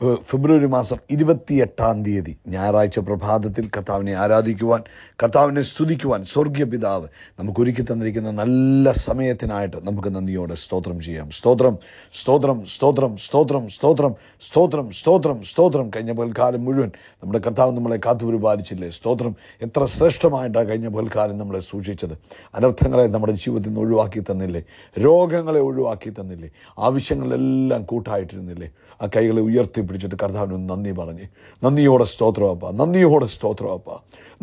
ഫെബ്രുവരി മാസം ഇരുപത്തിയെട്ടാം തീയതി ഞായറാഴ്ച പ്രഭാതത്തിൽ കർത്താവിനെ ആരാധിക്കുവാൻ കർത്താവിനെ സ്തുതിക്കുവാൻ സ്വർഗീയ പിതാവ് നമുക്ക് ഒരുക്കി തന്നിരിക്കുന്ന നല്ല സമയത്തിനായിട്ട് നമുക്ക് നന്ദിയോടെ സ്തോത്രം ചെയ്യാം. സ്തോത്രം സ്തോത്രം സ്തോത്രം സ്തോത്രം സ്തോത്രം സ്തോത്രം സ്തോത്രം സ്തോത്രം. കഴിഞ്ഞ പൽക്കാലം മുഴുവൻ നമ്മുടെ കർത്താവ് നമ്മളെ കാത്തുപരിപാലിച്ചില്ലേ? സ്തോത്രം എത്ര ശ്രേഷ്ഠമായിട്ടാണ് കഴിഞ്ഞ പൽക്കാലം നമ്മളെ സൂക്ഷിച്ചത്. അനർത്ഥങ്ങളെ നമ്മുടെ ജീവിതത്തിൽ നിന്ന് ഒഴിവാക്കി തന്നില്ലേ? രോഗങ്ങളെ ഒഴിവാക്കി തന്നില്ലേ? ആവശ്യങ്ങളെല്ലാം കൂട്ടായിട്ടിരുന്നില്ലേ? ആ കൈകളെ ഉയർത്തിപ്പിടിച്ചിട്ട് കർത്താവിന് നന്ദി പറഞ്ഞ് നന്ദിയോടെ സ്തോത്രമപ്പ നന്ദിയോടെ സ്തോത്രമപ്പ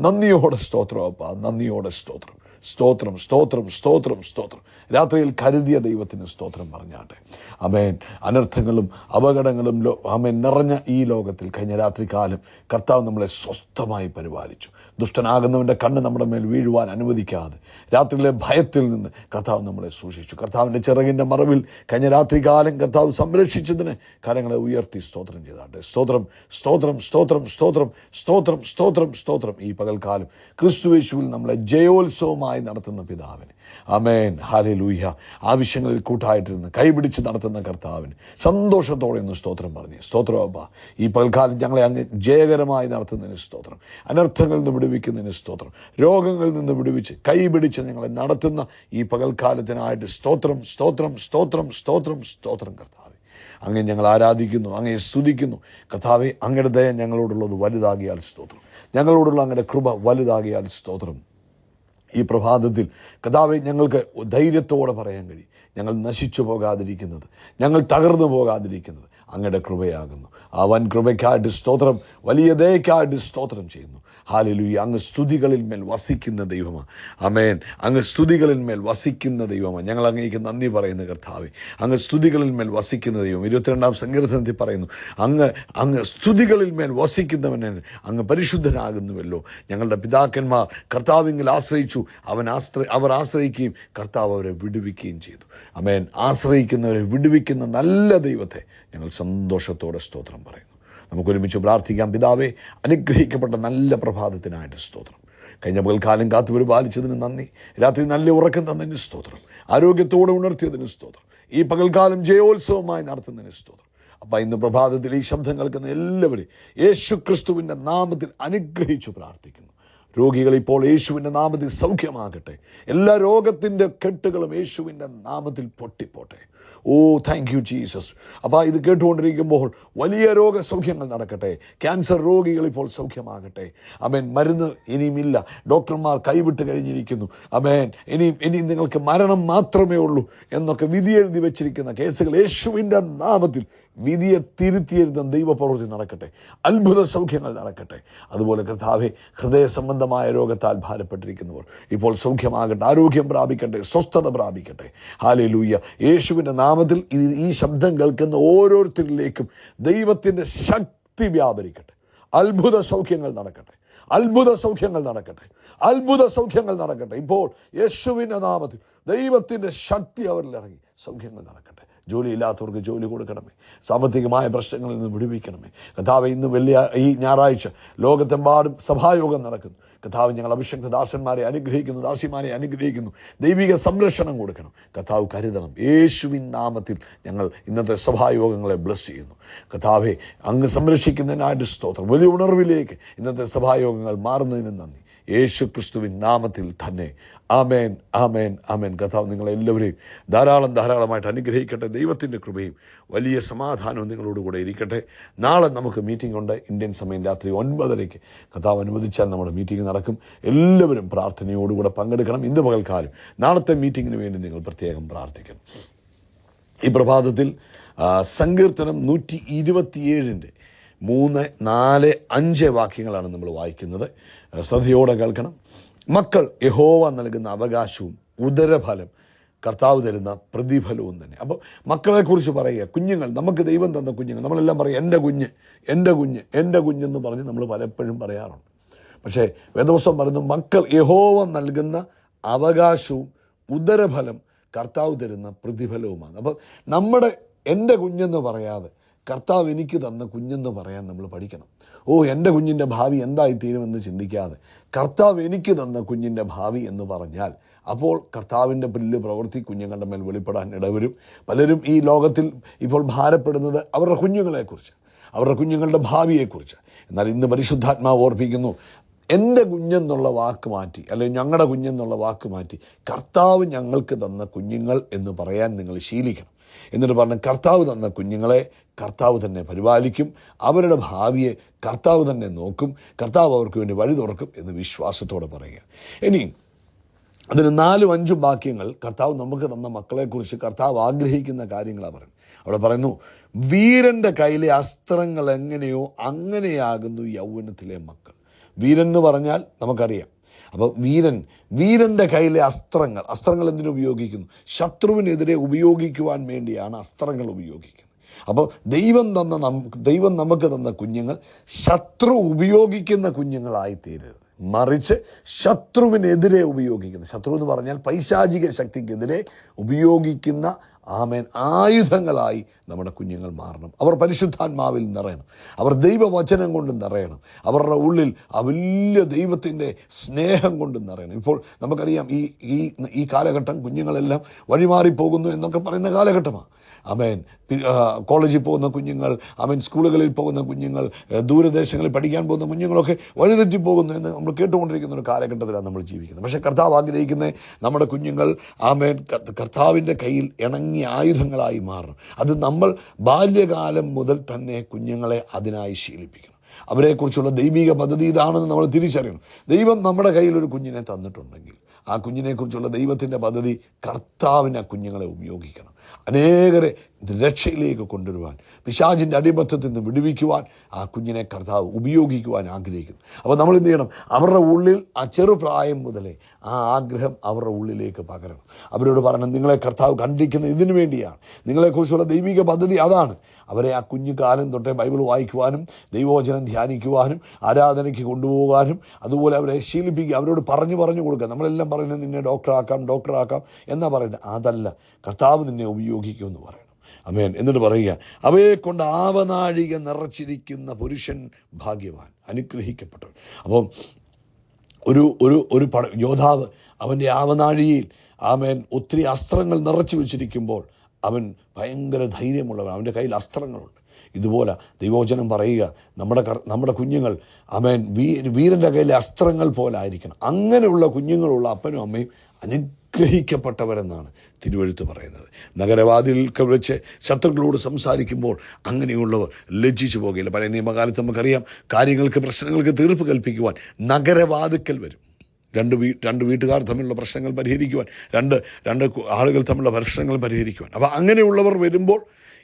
നന്ദിയോടെ സ്തോത്രമപ്പ നന്ദിയോടെ സ്തോത്രം. സ്തോത്രം സ്തോത്രം സ്തോത്രം സ്തോത്രം. രാത്രിയിൽ കരുതിയ ദൈവത്തിന് സ്തോത്രം പറഞ്ഞാട്ടെ. അമേൻ അനർത്ഥങ്ങളും അപകടങ്ങളും അമേൻ നിറഞ്ഞ ഈ ലോകത്തിൽ കഴിഞ്ഞ രാത്രി കാലം കർത്താവ് നമ്മളെ സ്വസ്ഥമായി പരിപാലിച്ചു. ദുഷ്ടനാകുന്നവന്റെ കണ്ണ് നമ്മുടെ മേൽ വീഴുവാൻ അനുവദിക്കാതെ രാത്രിയിലെ ഭയത്തിൽ നിന്ന് കർത്താവ് നമ്മളെ സൂക്ഷിച്ചു. കർത്താവിന്റെ ചിറകിന്റെ മറവിൽ കഴിഞ്ഞ രാത്രി കാലം കർത്താവ് സംരക്ഷിച്ചതിന് കരങ്ങളെ ഉയർത്തി സ്തോത്രം ചെയ്താട്ടെ. സ്തോത്രം സ്തോത്രം സ്തോത്രം സ്തോത്രം സ്തോത്രം സ്തോത്രം സ്തോത്രം. ഈ പകൽക്കാലം ക്രിസ്തുവേശുവിൽ നമ്മളെ ജയോത്സവമായി നടത്തുന്ന പിതാവിന്. അമേൻ ഹാലെ ലൂഹ്യ ആവശ്യങ്ങളിൽ കൂട്ടായിട്ടിരുന്ന് കൈപിടിച്ച് നടത്തുന്ന കർത്താവിന്. സന്തോഷത്തോടെ ഒന്ന് സ്തോത്രം പറഞ്ഞു. സ്തോത്രം അപ്പ. ഈ പൽക്കാലം ഞങ്ങളെ അങ്ങ് ജയകരമായി നടത്തുന്നതിന് സ്തോത്രം. അനർത്ഥങ്ങളിൽ നിന്ന് വിടുവിക്കുന്നതിന് സ്തോത്രം. രോഗങ്ങളിൽ നിന്ന് വിടുവിച്ച് കൈപിടിച്ച് ഞങ്ങളെ നടത്തുന്ന ഈ പകൽക്കാലത്തിനായിട്ട് സ്തോത്രം സ്തോത്രം സ്തോത്രം സ്തോത്രം സ്തോത്രം കർത്താവ്. അങ്ങനെ ഞങ്ങൾ ആരാധിക്കുന്നു അങ്ങയെ സ്തുതിക്കുന്നു. കഥാവെ അങ്ങയുടെ ദയ ഞങ്ങളോടുള്ളത് വലുതാകിയാൽ സ്തോത്രം. ഞങ്ങളോടുള്ള അങ്ങയുടെ കൃപ വലുതാകിയാൽ സ്തോത്രം. ഈ പ്രഭാതത്തിൽ കഥാവെ ഞങ്ങൾക്ക് ധൈര്യത്തോടെ പറയാൻ കഴിയും. ഞങ്ങൾ നശിച്ചു പോകാതിരിക്കുന്നത് ഞങ്ങൾ തകർന്നു പോകാതിരിക്കുന്നത് അങ്ങയുടെ കൃപയാകുന്നു. ആ വൻ കൃപയ്ക്കായിട്ട് സ്തോത്രം വലിയ ദയക്കായിട്ട് സ്തോത്രം ചെയ്യുന്നു. ഹാലലുയി. അങ്ങ് സ്തുതികളിൽ മേൽ വസിക്കുന്ന ദൈവമാണ് അമേൻ അങ്ങ് സ്തുതികളിൽ മേൽ വസിക്കുന്ന ദൈവമാണ് ഞങ്ങൾ അങ്ങേക്ക് നന്ദി പറയുന്ന കർത്താവെ. അങ്ങ് സ്തുതികളിൽ മേൽ വസിക്കുന്ന ദൈവം. ഇരുപത്തിരണ്ടാം സങ്കീർത്തനത്തിൽ പറയുന്നു അങ്ങ് അങ്ങ് സ്തുതികളിൽ മേൽ വസിക്കുന്നവന് അങ്ങ് പരിശുദ്ധനാകുന്നുവല്ലോ. ഞങ്ങളുടെ പിതാക്കന്മാർ കർത്താവിങ്കിൽ ആശ്രയിച്ചു. അവൻ ആശ്രയി അവർ ആശ്രയിക്കുകയും കർത്താവ് അവരെ വിടുവിക്കുകയും ചെയ്തു. അമേൻ ആശ്രയിക്കുന്നവരെ വിടുവിക്കുന്ന നല്ല ദൈവത്തെ ഞങ്ങൾ സന്തോഷത്തോടെ സ്തോത്രം പറയുന്നു. നമുക്കൊരുമിച്ച് പ്രാർത്ഥിക്കാം. പിതാവേ അനുഗ്രഹിക്കപ്പെട്ട നല്ല പ്രഭാതത്തിനായിട്ട് സ്തോത്രം. കഴിഞ്ഞ പകൽക്കാലം കാത്തു പരിപാലിച്ചതിന് നന്ദി. രാത്രി നല്ല ഉറക്കം തന്നതിന് സ്തോത്രം. ആരോഗ്യത്തോടെ ഉണർത്തിയതിന് സ്തോത്രം. ഈ പകൽക്കാലം ജയോത്സവമായി നടത്തുന്നതിന് സ്തോത്രം. അപ്പം ഇന്ന് പ്രഭാതത്തിൽ ഈ ശബ്ദം കേൾക്കുന്ന എല്ലാവരും യേശു ക്രിസ്തുവിന്റെ നാമത്തിൽ അനുഗ്രഹിച്ചു പ്രാർത്ഥിക്കുന്നു. രോഗികൾ ഇപ്പോൾ യേശുവിന്റെ നാമത്തിൽ സൗഖ്യമാകട്ടെ. എല്ലാ രോഗത്തിന്റെ കെട്ടുകളും യേശുവിന്റെ നാമത്തിൽ പൊട്ടിപ്പോട്ടെ. ഓ താങ്ക് യു ജീസസ് അപ്പോൾ ഇത് കേട്ടുകൊണ്ടിരിക്കുമ്പോൾ വലിയ രോഗസൗഖ്യങ്ങൾ നടക്കട്ടെ. ക്യാൻസർ രോഗികൾ ഇപ്പോൾ സൗഖ്യമാകട്ടെ. അമേൻ മരുന്ന് ഇനിയുമില്ല. ഡോക്ടർമാർ കൈവിട്ട് കഴിഞ്ഞിരിക്കുന്നു. അമേൻ ഇനി ഇനി നിങ്ങൾക്ക് മരണം മാത്രമേ ഉള്ളൂ എന്നൊക്കെ വിധി എഴുതി വെച്ചിരിക്കുന്ന കേസുകൾ യേശുവിന്റെ നാമത്തിൽ വിധിയെ തിരുത്തിയിരുന്ന ദൈവപ്രവൃത്തി നടക്കട്ടെ. അത്ഭുത സൗഖ്യങ്ങൾ നടക്കട്ടെ. അതുപോലെ കർത്താവെ ഹൃദയ സംബന്ധമായ രോഗത്താൽ ഭാരപ്പെട്ടിരിക്കുന്നവർ ഇപ്പോൾ സൗഖ്യമാകട്ടെ ആരോഗ്യം പ്രാപിക്കട്ടെ സ്വസ്ഥത പ്രാപിക്കട്ടെ. ഹാലേ ലൂയ്യ യേശുവിന്റെ നാമത്തിൽ ഈ ശബ്ദം കേൾക്കുന്ന ഓരോരുത്തരിലേക്കും ദൈവത്തിന്റെ ശക്തി വ്യാപരിക്കട്ടെ. അത്ഭുത സൗഖ്യങ്ങൾ നടക്കട്ടെ. അത്ഭുത സൗഖ്യങ്ങൾ നടക്കട്ടെ. അത്ഭുത സൗഖ്യങ്ങൾ നടക്കട്ടെ. ഇപ്പോൾ യേശുവിന്റെ നാമത്തിൽ ദൈവത്തിന്റെ ശക്തി അവരിൽ ഇറങ്ങി. സൗഖ്യങ്ങൾ നടക്കട്ടെ. ജോലിയില്ലാത്തവർക്ക് ജോലി കൊടുക്കണമേ. സാമ്പത്തികമായ പ്രശ്നങ്ങളിൽ നിന്ന് വിടുവിക്കണമേ. കഥാവ് ഇന്ന് വലിയ ഈ ഞായറാഴ്ച ലോകത്തെമ്പാടും സഭായോഗം നടക്കുന്നു. കഥാവ് ഞങ്ങൾ അഭിഷക്ത ദാസന്മാരെ അനുഗ്രഹിക്കുന്നു ദാസിമാരെ അനുഗ്രഹിക്കുന്നു. ദൈവിക സംരക്ഷണം കൊടുക്കണം. കഥാവ് കരുതണം. യേശുവിൻ നാമത്തിൽ ഞങ്ങൾ ഇന്നത്തെ സഭായോഗങ്ങളെ ബ്ലസ് ചെയ്യുന്നു. കഥാവെ അങ്ങ് സംരക്ഷിക്കുന്നതിനായിട്ട് സ്തോത്രം. വലിയ ഉണർവിലേക്ക് ഇന്നത്തെ സഭായോഗങ്ങൾ മാറുന്നതിന് നന്ദി. യേശു ക്രിസ്തുവിൻ നാമത്തിൽ തന്നെ. ആമേൻ ആമേൻ ആമേൻ. കഥാവ് നിങ്ങളെല്ലാവരെയും ധാരാളം ധാരാളമായിട്ട് അനുഗ്രഹിക്കട്ടെ. ദൈവത്തിന്റെ കൃപയും വലിയ സമാധാനവും നിങ്ങളോടുകൂടെ ഇരിക്കട്ടെ. നാളെ നമുക്ക് മീറ്റിംഗ് ഉണ്ട്. ഇന്ത്യൻ സമയം രാത്രി ഒൻപതരയ്ക്ക്. കഥാവ് അനുവദിച്ചാൽ നമ്മുടെ മീറ്റിംഗ് നടക്കും. എല്ലാവരും പ്രാർത്ഥനയോടുകൂടെ പങ്കെടുക്കണം. ഇന്ന് പകൽക്കാലം നാളത്തെ മീറ്റിങ്ങിന് വേണ്ടി നിങ്ങൾ പ്രത്യേകം പ്രാർത്ഥിക്കണം. ഈ പ്രഭാതത്തിൽ സങ്കീർത്തനം നൂറ്റി ഇരുപത്തിയേഴിന്റെ മൂന്ന് നാല് അഞ്ച് വാക്യങ്ങളാണ് നമ്മൾ വായിക്കുന്നത്. ശ്രദ്ധയോടെ കേൾക്കണം. മക്കൾ യഹോവ നൽകുന്ന അവകാശവും ഉദരഫലം കർത്താവ് തരുന്ന പ്രതിഫലവും തന്നെ. അപ്പോൾ മക്കളെക്കുറിച്ച് പറയുക കുഞ്ഞുങ്ങൾ നമുക്ക് ദൈവം തന്ന കുഞ്ഞുങ്ങൾ നമ്മളെല്ലാം പറയും എന്റെ കുഞ്ഞ് എന്റെ കുഞ്ഞ് എന്റെ കുഞ്ഞെന്ന് പറഞ്ഞ് നമ്മൾ പലപ്പോഴും പറയാറുണ്ട്. പക്ഷേ വേദവസ്വം പറയുന്നു മക്കൾ യഹോവ നൽകുന്ന അവകാശവും ഉദരഫലം കർത്താവ് തരുന്ന പ്രതിഫലവുമാണ്. അപ്പോൾ നമ്മുടെ എന്റെ കുഞ്ഞെന്ന് പറയാതെ കർത്താവ് എനിക്ക് തന്ന കുഞ്ഞെന്ന് പറയാൻ നമ്മൾ പഠിക്കണം. ഓ എന്റെ കുഞ്ഞിന്റെ ഭാവി എന്തായിത്തീരുമെന്ന് ചിന്തിക്കാതെ കർത്താവ് എനിക്ക് തന്ന കുഞ്ഞിന്റെ ഭാവി എന്ന് പറഞ്ഞാൽ അപ്പോൾ കർത്താവിന്റെ പിന്നിൽ പ്രവൃത്തി കുഞ്ഞുങ്ങളുടെ മേൽ വെളിപ്പെടാൻ ഇടവരും. പലരും ഈ ലോകത്തിൽ ഇപ്പോൾ ഭാരപ്പെടുന്നത് അവരുടെ കുഞ്ഞുങ്ങളെക്കുറിച്ച് അവരുടെ കുഞ്ഞുങ്ങളുടെ ഭാവിയെക്കുറിച്ച്. എന്നാൽ ഇന്ന് പരിശുദ്ധാത്മാവ് ഓർപ്പിക്കുന്നു എന്റെ കുഞ്ഞെന്നുള്ള വാക്ക് മാറ്റി അല്ലെങ്കിൽ ഞങ്ങളുടെ കുഞ്ഞെന്നുള്ള വാക്ക് മാറ്റി കർത്താവ് ഞങ്ങൾക്ക് തന്ന കുഞ്ഞുങ്ങൾ എന്ന് പറയാൻ നിങ്ങൾ ശീലിക്കണം. എന്നിട്ട് പറഞ്ഞ കർത്താവ് തന്ന കുഞ്ഞുങ്ങളെ കർത്താവ് തന്നെ പരിപാലിക്കും. അവരുടെ ഭാവിയെ കർത്താവ് തന്നെ നോക്കും. കർത്താവ് അവർക്ക് വേണ്ടി വഴി തുറക്കും എന്ന് വിശ്വാസത്തോടെ പറയുക. ഇനി അതിന് നാലും അഞ്ചും വാക്യങ്ങൾ കർത്താവ് നമുക്ക് തന്ന മക്കളെക്കുറിച്ച് കർത്താവ് ആഗ്രഹിക്കുന്ന കാര്യങ്ങളാണ് പറയുന്നത്. അവിടെ പറയുന്നു വീരന്റെ കയ്യിലെ അസ്ത്രങ്ങൾ എങ്ങനെയോ അങ്ങനെയാകുന്നു യൗവനത്തിലെ മക്കൾ. വീരൻ എന്ന് പറഞ്ഞാൽ നമുക്കറിയാം. അപ്പോൾ വീരൻ വീരന്റെ കയ്യിലെ അസ്ത്രങ്ങൾ അസ്ത്രങ്ങൾ എന്തിനുപയോഗിക്കുന്നു ശത്രുവിനെതിരെ ഉപയോഗിക്കുവാൻ വേണ്ടിയാണ് അസ്ത്രങ്ങൾ ഉപയോഗിക്കുന്നത്. അപ്പോൾ ദൈവം തന്ന നമുക്ക് ദൈവം നമുക്ക് തന്ന കുഞ്ഞുങ്ങൾ ശത്രു ഉപയോഗിക്കുന്ന കുഞ്ഞുങ്ങളായി തീരരുത്. മറിച്ച് ശത്രുവിനെതിരെ ഉപയോഗിക്കുന്ന. ശത്രു എന്ന് പറഞ്ഞാൽ പൈശാചിക ശക്തിക്കെതിരെ ഉപയോഗിക്കുന്ന ആമേൻ. ആയുധങ്ങളായി നമ്മുടെ കുഞ്ഞുങ്ങൾ മാറണം. അവർ പരിശുദ്ധാത്മാവിൽ നിറയണം. അവർ ദൈവവചനം കൊണ്ട് നിറയണം. അവരുടെ ഉള്ളിൽ ആ വലിയ ദൈവത്തിന്റെ സ്നേഹം കൊണ്ട് നിറയണം. ഇപ്പോൾ നമുക്കറിയാം ഈ ഈ ഈ കാലഘട്ടം കുഞ്ഞുങ്ങളെല്ലാം വഴിമാറിപ്പോകുന്നു എന്നൊക്കെ പറയുന്ന കാലഘട്ടമാണ്. അമേൻ കോളേജിൽ പോകുന്ന കുഞ്ഞുങ്ങൾ അമേൻ സ്കൂളുകളിൽ പോകുന്ന കുഞ്ഞുങ്ങൾ ദൂരദേശങ്ങളിൽ പഠിക്കാൻ പോകുന്ന കുഞ്ഞുങ്ങളൊക്കെ വഴിതെറ്റി പോകുന്നു എന്ന് നമ്മൾ കേട്ടുകൊണ്ടിരിക്കുന്ന ഒരു കാലഘട്ടത്തിലാണ് നമ്മൾ ജീവിക്കുന്നത്. പക്ഷേ കർത്താവ് ആഗ്രഹിക്കുന്ന നമ്മുടെ കുഞ്ഞുങ്ങൾ ആമേൻ കർത്ത- കർത്താവിന്റെ കയ്യിൽ ഇണങ്ങിയ ആയുധങ്ങളായി മാറണം. അത് നമ്മൾ ബാല്യകാലം മുതൽ തന്നെ കുഞ്ഞുങ്ങളെ അതിനായി ശീലിപ്പിക്കണം. അവരെക്കുറിച്ചുള്ള ദൈവിക പദ്ധതി ഇതാണെന്ന് നമ്മൾ തിരിച്ചറിയണം. ദൈവം നമ്മുടെ കയ്യിൽ ഒരു കുഞ്ഞിനെ തന്നിട്ടുണ്ടെങ്കിൽ ആ കുഞ്ഞിനെക്കുറിച്ചുള്ള ദൈവത്തിന്റെ പദ്ധതി കർത്താവിന് കുഞ്ഞുങ്ങളെ ഉപയോഗിക്കണം. അനേകരെ രക്ഷയിലേക്ക് കൊണ്ടുവരുവാൻ പിശാചിന്റെ അടിമത്തത്തിൽ നിന്ന് വിടുവിക്കുവാൻ ആ കുഞ്ഞിനെ കർത്താവ് ഉപയോഗിക്കുവാൻ ആഗ്രഹിക്കുന്നു. അപ്പോൾ നമ്മൾ എന്ത് ചെയ്യണം? അവരുടെ ഉള്ളിൽ ആ ചെറുപ്രായം മുതലേ ആ ആഗ്രഹം അവരുടെ ഉള്ളിലേക്ക് പകരണം. അവരോട് പറയണം നിങ്ങളെ കർത്താവ് കണ്ടിരിക്കുന്നത് ഇതിനു വേണ്ടിയാണ്. നിങ്ങളെക്കുറിച്ചുള്ള ദൈവിക പദ്ധതി അതാണ്. അവരെ ആ കുഞ്ഞു കാലം തൊട്ടേ ബൈബിൾ വായിക്കുവാനും ദൈവവചനം ധ്യാനിക്കുവാനും ആരാധനയ്ക്ക് കൊണ്ടുപോകാനും അതുപോലെ അവരെ ശീലിപ്പിക്കുക അവരോട് പറഞ്ഞു പറഞ്ഞു കൊടുക്കുക. നമ്മളെല്ലാം പറയുന്നത് നിന്നെ ഡോക്ടറാക്കാം ഡോക്ടറാക്കാം എന്നാണ് പറയുന്നത്. അതല്ല കർത്താവ് നിന്നെ ഉപയോഗിക്കുമെന്ന് പറയണം. അമേൻ എന്നിട്ട് പറയുക അവയെ കൊണ്ട് ആവനാഴിക നിറച്ചിരിക്കുന്ന പുരുഷൻ ഭാഗ്യവാൻ അനുഗ്രഹിക്കപ്പെട്ടവൻ. അപ്പം ഒരു ഒരു ഒരു പട യോദ്ധാവ് അവന്റെ ആവനാഴിയിൽ ആമേൻ ഒത്തിരി അസ്ത്രങ്ങൾ നിറച്ചു വെച്ചിരിക്കുമ്പോൾ അവൻ ഭയങ്കര ധൈര്യമുള്ളവൻ അവന്റെ കയ്യിൽ അസ്ത്രങ്ങളുണ്ട്. ഇതുപോലെ ദൈവോചനം പറയുക നമ്മുടെ നമ്മുടെ കുഞ്ഞുങ്ങൾ അമേൻ വീ വീരന്റെ കയ്യിലെ അസ്ത്രങ്ങൾ പോലെ ആയിരിക്കണം. അങ്ങനെയുള്ള കുഞ്ഞുങ്ങളുള്ള അപ്പനും അമ്മയും അനുഗ്രഹിക്കപ്പെട്ടവരെന്നാണ് തിരുവഴുത്ത് പറയുന്നത്. നഗരവാതിൽക്ക് വെച്ച് ശത്രുക്കളോട് സംസാരിക്കുമ്പോൾ അങ്ങനെയുള്ളവർ ലജ്ജിച്ചു പോകുകയില്ല പഴയ നിയമകാലത്ത് നമുക്കറിയാം കാര്യങ്ങൾക്ക് പ്രശ്നങ്ങൾക്ക് തീർപ്പ് കൽപ്പിക്കുവാൻ നഗരവാതിക്കൽ വരും. രണ്ട് വീ രണ്ട് വീട്ടുകാർ തമ്മിലുള്ള പ്രശ്നങ്ങൾ പരിഹരിക്കുവാൻ രണ്ട് രണ്ട് ആളുകൾ തമ്മിലുള്ള പ്രശ്നങ്ങൾ പരിഹരിക്കുവാൻ. അപ്പോൾ അങ്ങനെയുള്ളവർ വരുമ്പോൾ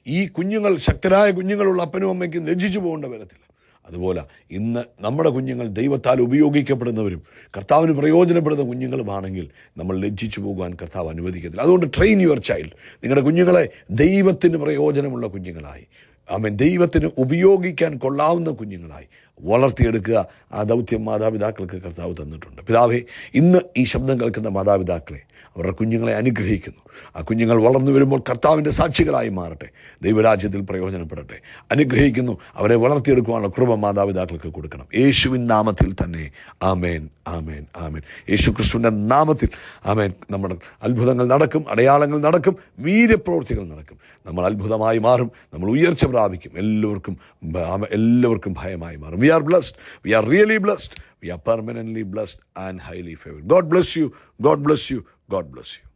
ഈ കുഞ്ഞുങ്ങൾ ശക്തരായ കുഞ്ഞുങ്ങളുള്ള അപ്പനും അമ്മയ്ക്കും ലജ്ജിച്ചു പോകേണ്ട വരത്തില്ല. അതുപോലെ ഇന്ന് നമ്മുടെ കുഞ്ഞുങ്ങൾ ദൈവത്താൽ ഉപയോഗിക്കപ്പെടുന്നവരും കർത്താവിന് പ്രയോജനപ്പെടുന്ന കുഞ്ഞുങ്ങളുമാണെങ്കിൽ നമ്മൾ ലജ്ജിച്ചു പോകുവാൻ കർത്താവ് അനുവദിക്കത്തില്ല. അതുകൊണ്ട് ട്രെയിൻ യുവർ ചൈൽഡ് നിങ്ങളുടെ കുഞ്ഞുങ്ങളെ ദൈവത്തിന് പ്രയോജനമുള്ള കുഞ്ഞുങ്ങളായി. ആമേൻ. ദൈവത്തിന് ഉപയോഗിക്കാൻ കൊള്ളാവുന്ന കുഞ്ഞുങ്ങളായി. വളർത്തിയെടുക്കുക. ആ ദൗത്യം മാതാപിതാക്കൾക്ക് കർത്താവ് തന്നിട്ടുണ്ട്. പിതാവേ ഇന്ന് ഈ ശബ്ദം കേൾക്കുന്ന മാതാപിതാക്കളെ അവരുടെ കുഞ്ഞുങ്ങളെ അനുഗ്രഹിക്കുന്നു. ആ കുഞ്ഞുങ്ങൾ വളർന്നു വരുമ്പോൾ കർത്താവിന്റെ സാക്ഷികളായി മാറട്ടെ. ദൈവരാജ്യത്തിൽ പ്രയോജനപ്പെടട്ടെ. അനുഗ്രഹിക്കുന്നു. അവരെ വളർത്തിയെടുക്കുവാനുള്ള കൃപ മാതാപിതാക്കൾക്ക് കൊടുക്കണം. യേശുവിൻ നാമത്തിൽ തന്നെ. ആമേൻ ആമേൻ ആമേൻ. യേശു ക്രിസ്തുവിന്റെ നാമത്തിൽ ആമേൻ. നമ്മുടെ അത്ഭുതങ്ങൾ നടക്കും അടയാളങ്ങൾ നടക്കും വീര്യപ്രവൃത്തികൾ നടക്കും. നമ്മൾ അത്ഭുതമായി മാറും നമ്മൾ ഉയർച്ച പ്രാപിക്കും. എല്ലാവർക്കും എല്ലാവർക്കും ഭയമായി മാറും. we are blessed. We are really blessed. We are permanently blessed and highly favored. God bless you. God bless you. God bless you.